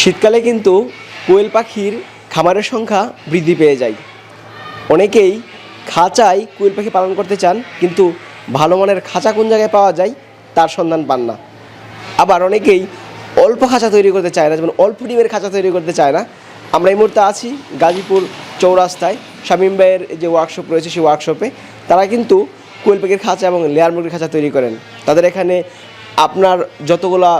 শীতকালে কিন্তু কোয়েল পাখির খামারের সংখ্যা বৃদ্ধি পেয়ে যায়। অনেকেই খাঁচায় কোয়েল পাখি পালন করতে চান, কিন্তু ভালো মানের খাঁচা কোন জায়গায় পাওয়া যায় তার সন্ধান পান না। আবার অনেকেই অল্প খাঁচা তৈরি করতে চায় না, যেমন অল্প ডিমের খাঁচা তৈরি করতে চায় না। আমরা এই মুহূর্তে আছি গাজীপুর চৌরাস্তায়। শামীম ভাইয়ের যে ওয়ার্কশপ রয়েছে সেই ওয়ার্কশপে তারা কিন্তু কোয়েল পাখির খাঁচা এবং লেয়ার মুরগির খাঁচা তৈরি করেন। তাদের এখানে আপনার যতগুলা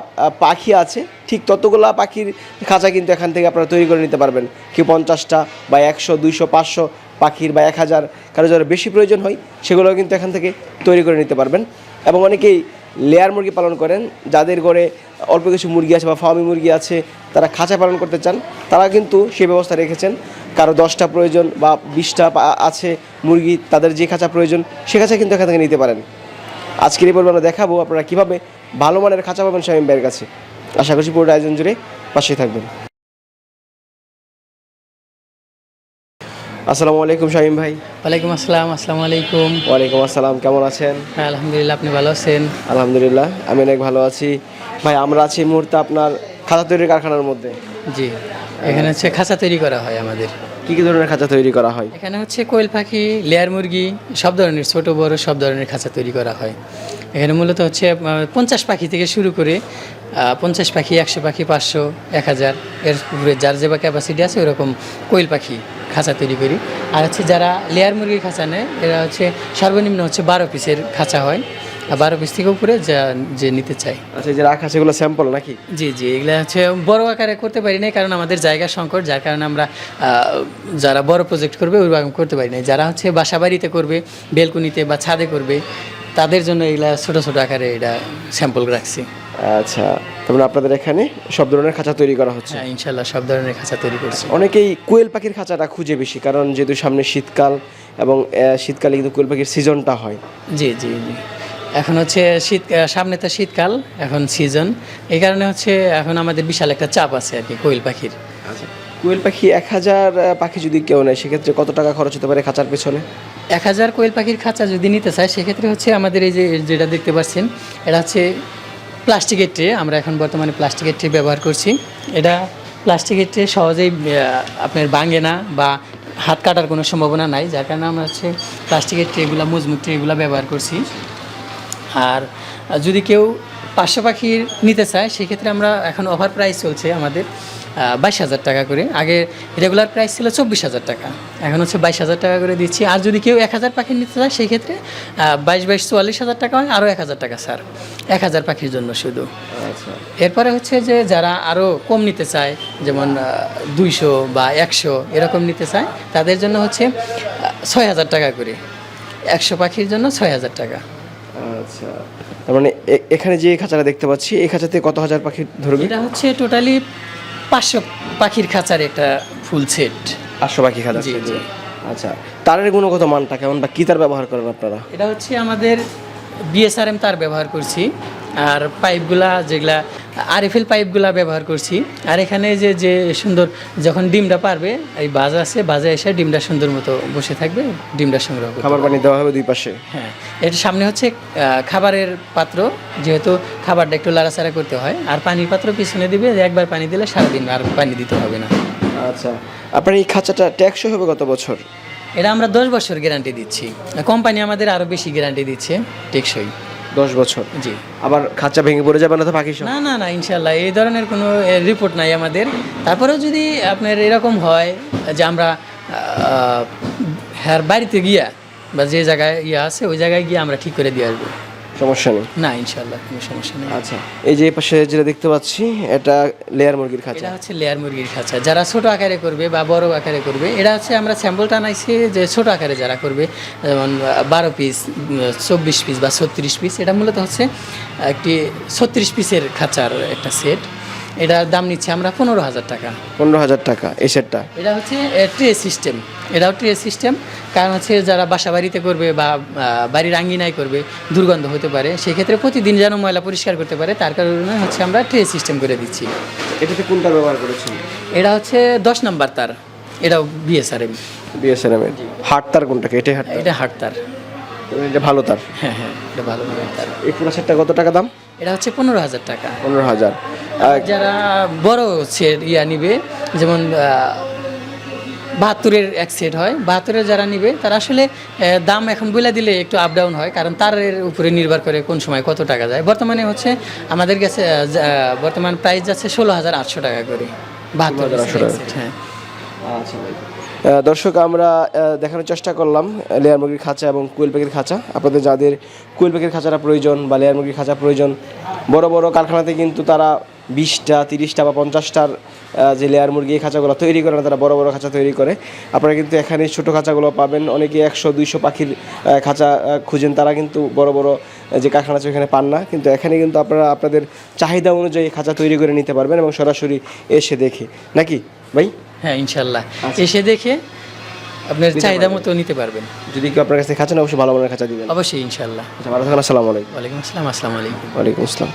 পাখি আছে, ঠিক ততগুলা পাখির খাঁচা কিন্তু এখান থেকে আপনারা তৈরি করে নিতে পারবেন। কেউ পঞ্চাশটা বা একশো, দুইশো, পাঁচশো পাখির বা এক হাজার কারও যারা বেশি প্রয়োজন হয় সেগুলো কিন্তু এখান থেকে তৈরি করে নিতে পারবেন। এবং অনেকেই লেয়ার মুরগি পালন করেন, যাদের ঘরে অল্প কিছু মুরগি আছে বা ফার্মি মুরগি আছে, তারা খাঁচা পালন করতে চান তারা কিন্তু সেই ব্যবস্থা রেখেছেন। কারও দশটা প্রয়োজন বা বিশটা আছে মুরগি, তাদের যে খাঁচা প্রয়োজন, সে খাঁচা কিন্তু এখান থেকে নিতে পারেন। আজকের এই পর্বে আমরা দেখাবো আপনারা কীভাবে ভালো মানের খাঁচা পাবেন শামীম ভাইয়ের কাছে। আশা করছি পুরো আয়োজন জুড়ে পাশেই থাকবেন। আসসালামু আলাইকুম শামীম ভাই। ওয়ালাইকুম আসসালাম আসসালামু আলাইকুম। ওয়ালাইকুম আসসালাম কেমন আছেন? হ্যাঁ আলহামদুলিল্লাহ আপনি ভালো আছেন? আলহামদুলিল্লাহ আমি অনেক ভালো আছি। ভাই আমরা আছি এই মুহূর্তে আপনার খাতা তৈরির কারখানার মধ্যে। জি। এখানে হচ্ছে খাঁচা তৈরি করা হয় আমাদের। কী কী ধরনের খাঁচা তৈরি করা হয়? এখানে হচ্ছে কোয়েল পাখি লেয়ার মুরগি সব ধরনের ছোট বড় সব ধরনের খাঁচা তৈরি করা হয়। এখানে মূলত হচ্ছে পঞ্চাশ পাখি থেকে শুরু করে পঞ্চাশ পাখি একশো পাখি পাঁচশো এক হাজার এর উপরে যার যে বা ক্যাপাসিটি আছে ওরকম কোয়েল পাখি খাঁচা তৈরি করি। আর হচ্ছে যারা লেয়ার মুরগির খাঁচা নেয় এরা হচ্ছে সর্বনিম্ন হচ্ছে বারো পিসের খাঁচা হয়। বারো পিস থেকে উপরে যা যে নিতে চাই আচ্ছা যে রাখা সেগুলো স্যাম্পল নাকি? জি জি এগুলো হচ্ছে বড় আকারে করতে পারি না কারণ আমাদের জায়গা সংকট যার কারণে আমরা যারা বড় প্রজেক্ট করবে ওইরকম করতে পারি না যারা হচ্ছে বাসা বাড়িতে করবে বেলকুনিতে বা ছাদে করবে তাদের জন্য এগুলা ছোট ছোট আকারে এটা স্যাম্পল রাখছি। আচ্ছা তারপরে আপনাদের এখানে সব ধরনের খাঁচা তৈরি করা হচ্ছে? হ্যাঁ ইনশাল্লাহ সব ধরনের খাঁচা তৈরি করছি। অনেকেই কোয়েল পাখির খাঁচাটা খুঁজে বেশি কারণ যেহেতু সামনে শীতকাল এবং শীতকালে কিন্তু কোয়েল পাখির সিজনটা হয়। জি জি জি। এখন হচ্ছে শীত সামনে তো শীতকাল এখন সিজন এই কারণে হচ্ছে এখন আমাদের বিশাল একটা চাপ আছে আর কি কোয়েল পাখির। আচ্ছা কোয়েল পাখি এক হাজার পাখি যদি কেউ নেয় সেক্ষেত্রে কত টাকা খরচ হতে পারে খাঁচার পেছনে? এক হাজার কোয়েল পাখির খাঁচা যদি নিতে চায় সেক্ষেত্রে হচ্ছে আমাদের এই যে যেটা দেখতে পাচ্ছেন এটা হচ্ছে প্লাস্টিকের ট্রে আমরা এখন বর্তমানে প্লাস্টিকের ট্রে ব্যবহার করছি। এটা প্লাস্টিকের ট্রে সহজেই আপনার ভাঙে না বা হাত কাটার কোনো সম্ভাবনা নাই যার কারণে আমরা হচ্ছে প্লাস্টিকের ট্রেগুলো মজবুত ট্রেগুলো ব্যবহার করছি। আর যদি কেউ পাঁচশো পাখির নিতে চায় সেক্ষেত্রে আমরা এখন অফার প্রাইস চলছে আমাদের বাইশ হাজার টাকা করে। আগে রেগুলার প্রাইস ছিল চব্বিশ হাজার টাকা এখন হচ্ছে বাইশ হাজার টাকা করে দিচ্ছি। আর যদি কেউ এক হাজার পাখি নিতে চায় সেক্ষেত্রে বাইশ বাইশ চুয়াল্লিশ হাজার টাকা হয় আরও এক হাজার টাকা স্যার। এক হাজার পাখির জন্য শুধু। আচ্ছা। এরপরে হচ্ছে যে যারা আরও কম নিতে চায় যেমন দুইশো বা একশো এরকম নিতে চায় তাদের জন্য হচ্ছে ছয় হাজার টাকা করে। একশো পাখির জন্য ছয় হাজার টাকা। আচ্ছা। তার মানে এখানে যে খাঁচাটা দেখতে পাচ্ছি এই খাঁচাতে কত হাজার পাখি ধরবে? এটা হচ্ছে টোটালি পাঁচশো পাখির খাঁচার একটা ফুল সেট। পাঁচশো পাখি খাঁচা। আচ্ছা তারের গুণগত মানটা কেমন বা কী তার ব্যবহার করেন আপনারা? এটা হচ্ছে আমাদের বিএসআরএম তার ব্যবহার করছি। আর পাইপগুলা যেগুলা আরএফএল পাইপগুলা ব্যবহার করছি। আর এখানে যে যে সুন্দর যখন ডিমটা পারবে এই বাজা আছে বাজা এসে ডিমটা সুন্দর মতো বসে থাকবে ডিমটা সংগ্রহ করবে খাবার পানি দেওয়া হবে দুই পাশে। হ্যাঁ এটা সামনে হচ্ছে খাবারের পাত্র যেহেতু খাবারটা একটু লাড়াচাড়া করতে হয় আর পানির পাত্র পিছনে দিবে একবার পানি দিলে সারাদিন আর পানি দিতে হবে না। আচ্ছা আপনার এই খাঁচাটা ট্যাক্সও হবে গত বছর? এটা আমরা দশ বছর গ্যারান্টি দিচ্ছি। কোম্পানি আমাদের আরও বেশি গ্যারান্টি দিচ্ছে টেকসই। দশ বছর। জি। আবার খাঁচা ভেঙে পড়ে যাবে না তো পাখি না না না ইনশাল্লাহ এই ধরনের কোনো রিপোর্ট নাই আমাদের। তারপরেও যদি আপনার এরকম হয় যে আমরা হ্যার বাড়িতে গিয়া বা যে জায়গায় ইয়ে আছে ওই জায়গায় গিয়ে আমরা ঠিক করে দিয়ে আসব। সমস্যা নেই? না ইনশাল্লাহ কোনো সমস্যা নেই। আচ্ছা এই যে পাশে যেটা দেখতে পাচ্ছি এটা লেয়ার মুরগির খাঁচা। এটা হচ্ছে লেয়ার মুরগির খাঁচা। যারা ছোট আকারে করবে বা বড় আকারে করবে এটা হচ্ছে আমরা স্যাম্পলটা আনাইছি যে ছোট আকারে যারা করবে যেমন বারো পিস চব্বিশ পিস বা ছত্রিশ পিস এটা মূলত হচ্ছে একটি ছত্রিশ পিসের খাঁচার একটা সেট। এটার দাম নিচ্ছে আমরা পনেরো হাজার টাকা। পনেরো হাজার টাকা এই সেটটা? এটা হচ্ছে ট্রে সিস্টেম। এটাও ট্রে সিস্টেম কারণ হচ্ছে যারা বাসা বাড়িতে করবে বা বাড়ির আঙ্গিনায় করবে দুর্গন্ধ হতে পারে সেক্ষেত্রে প্রতিদিন যেন ময়লা পরিষ্কার করতে পারে তার কারণে হচ্ছে আমরা ট্রে সিস্টেম করে দিচ্ছি। এটাতে কোনটা ব্যবহার করেছি এটা হচ্ছে দশ নাম্বার তার এটাও বিএসআরএম বিএসএনএম এর? হাট তার কোনটাকে এটাই হাট এটা হাট তার। এটা ভালো তার। হ্যাঁ হ্যাঁ এটা ভালো তার। এই পুরো সেটটা কত টাকা দাম? এটা হচ্ছে পনেরো হাজার টাকা। পনেরো হাজার। যারা বড় সেট ইয়া নিবে যেমন বাহাত্তরের এক সেট হয় বাহাত্তরের যারা নিবে তারা আসলে দাম এখন বলে দিলে একটু আপ ডাউন হয় কারণ তার উপরে নির্ভর করে কোন সময় কত টাকা যায়। বর্তমানে হচ্ছে আমাদের কাছে বর্তমান প্রাইস যাচ্ছে ষোলো হাজার আটশো টাকা করে। বাহাত্তর 16,800 টাকা। হ্যাঁ। আহ, দর্শক, আমরা দেখানোর চেষ্টা করলাম লেয়ার মুরগির খাঁচা এবং কুয়েল পাখির খাঁচা। আপনাদের যাদের কুয়েল পাখির খাঁচাটা প্রয়োজন বা লেয়ার মুরগির খাঁচা প্রয়োজন, বড় বড় কারখানাতে কিন্তু তারা বিশটা, তিরিশটা বা পঞ্চাশটার যে লেয়ার মুরগি খাঁচাগুলো তৈরি করে না, তারা বড় বড় খাঁচা তৈরি করে। আপনারা কিন্তু এখানে ছোটো খাঁচাগুলো পাবেন। অনেকে একশো, দুইশো পাখির খাঁচা খুঁজেন, তারা কিন্তু বড় বড় যে কারখানা আছে ওখানে পান না। কিন্তু এখানে কিন্তু আপনারা আপনাদের চাহিদা অনুযায়ী খাঁচা তৈরি করে নিতে পারবেন এবং সরাসরি এসে দেখে। নাকি ভাই? হ্যাঁ ইনশাল্লাহ। এসে দেখে আপনার চাহিদা মতো নিতে পারবেন। যদি কেউ আপনার কাছে খাঁচা না অবশ্যই ভালো মানের খাঁচা দিবেন। অবশ্যই ইনশাল্লাহ। আচ্ছা ভালো থাকেন আসসালামু আলাইকুম। ওয়ালাইকুম আসসালাম আসসালামু আলাইকুম। ওয়ালাইকুম আসসালাম।